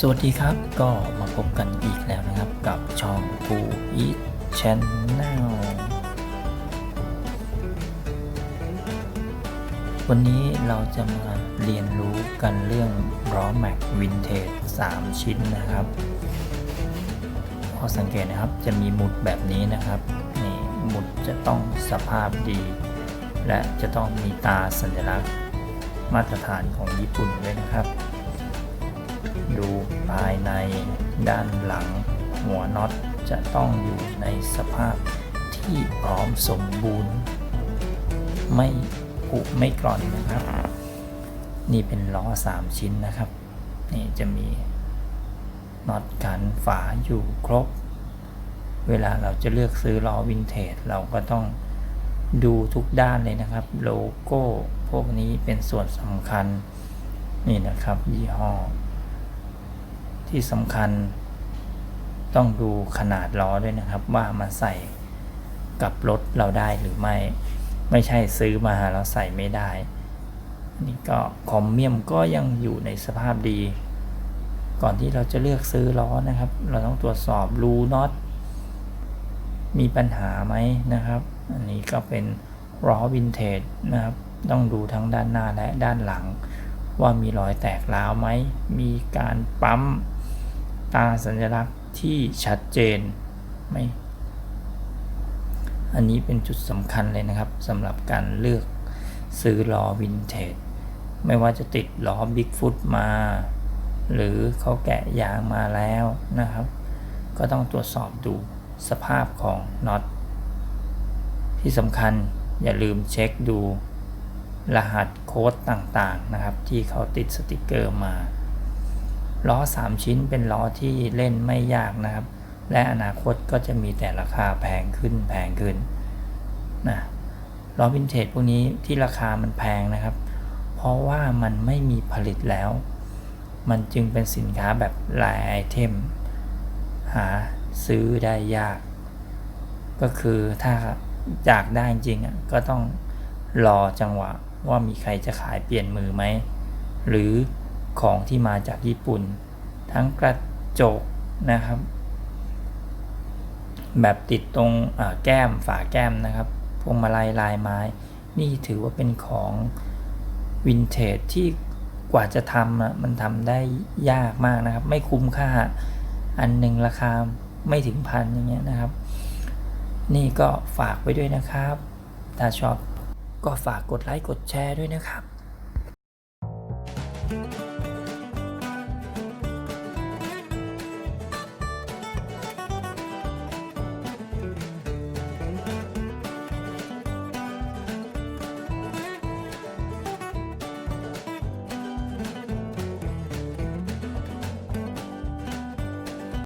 สวัสดีครับก็มาพบกันอีกแล้วนะครับกับช่อง Pu Eat Channel วันนี้เราจะมาเรียนรู้กันเรื่องล้อแม็กวินเทจ3ชิ้นนะครับพอสังเกตนะครับจะมีหมุดแบบนี้นะครับนี่หมุดจะต้องสภาพดี และจะต้องมีตาสัญลักษณ์มาตรฐานของญี่ปุ่นด้วยนะครับ ดูภายในด้านหลัง หัวน็อตจะต้องอยู่ในสภาพที่พร้อมสมบูรณ์ ไม่ผุไม่กร่อนนะครับ นี่เป็นล้อ 3 ชิ้นนะครับ นี่จะมีน็อตกันฝาอยู่ครบ เวลาเราจะเลือกซื้อล้อวินเทจเราก็ต้องดูทุกด้านเลยนะครับ โลโก้พวกนี้เป็นส่วนสำคัญ นี่นะครับ ยี่ห้อ ที่สำคัญต้องดูขนาดล้อด้วยนะครับ ว่ามันใส่กับรถเราได้หรือไม่ ไม่ใช่ซื้อมาแล้วใส่ไม่ได้นี่ก็คอมเมียมก็ยังอยู่ในสภาพดี ก่อนที่เราจะเลือกซื้อล้อนะครับ เราต้องตรวจสอบรูน็อตมีปัญหาไหมนะครับ อันนี้ก็เป็นล้อวินเทจนะครับ ต้องดูทั้งด้านหน้าและด้านหลัง ว่ามีรอยแตกร้าวไหม มีการปั๊ม ตาสัญลักษณ์ที่ชัดเจนไหมอันนี้เป็นจุดสำคัญเลยนะครับสำหรับการเลือกซื้อล้อวินเทจไม่ว่าจะติดล้อบิ๊กฟุตมา หรือเขาแกะยางมาแล้วนะครับ ก็ต้องตรวจสอบดูสภาพของน็อตที่สำคัญอย่าลืมเช็คดูรหัสโค้ดต่างๆนะครับ ที่เขาติดสติกเกอร์มา ล้อ 3 ชิ้นเป็นล้อที่เล่นไม่ยากนะครับ และอนาคตก็จะมีแต่ราคาแพงขึ้นแพงขึ้นนะล้อวินเทจพวกนี้ที่ราคามันแพงนะครับ เพราะว่ามันไม่มีผลิตแล้ว มันจึงเป็นสินค้าแบบลายไอเทม หาซื้อได้ยาก ก็คือถ้าอยากได้จริงอะก็ต้องรอจังหวะว่ามีใครจะขายเปลี่ยนมือไหม หรือ ของที่มาจากญี่ปุ่น ทั้งกระจกนะครับ แบบติดตรงแก้มฝาแก้มนะครับพวงมาลัยลายไม้ นี่ถือว่าเป็นของวินเทจที่กว่าจะทำอะมันทำได้ยากมากนะครับ ไม่คุ้มค่าอันหนึ่งราคาไม่ถึงพันอย่างเงี้ยนะครับ นี่ก็ฝากไว้ด้วยนะครับ ถ้าชอบก็ฝากกดไลค์กดแชร์ด้วยนะครับ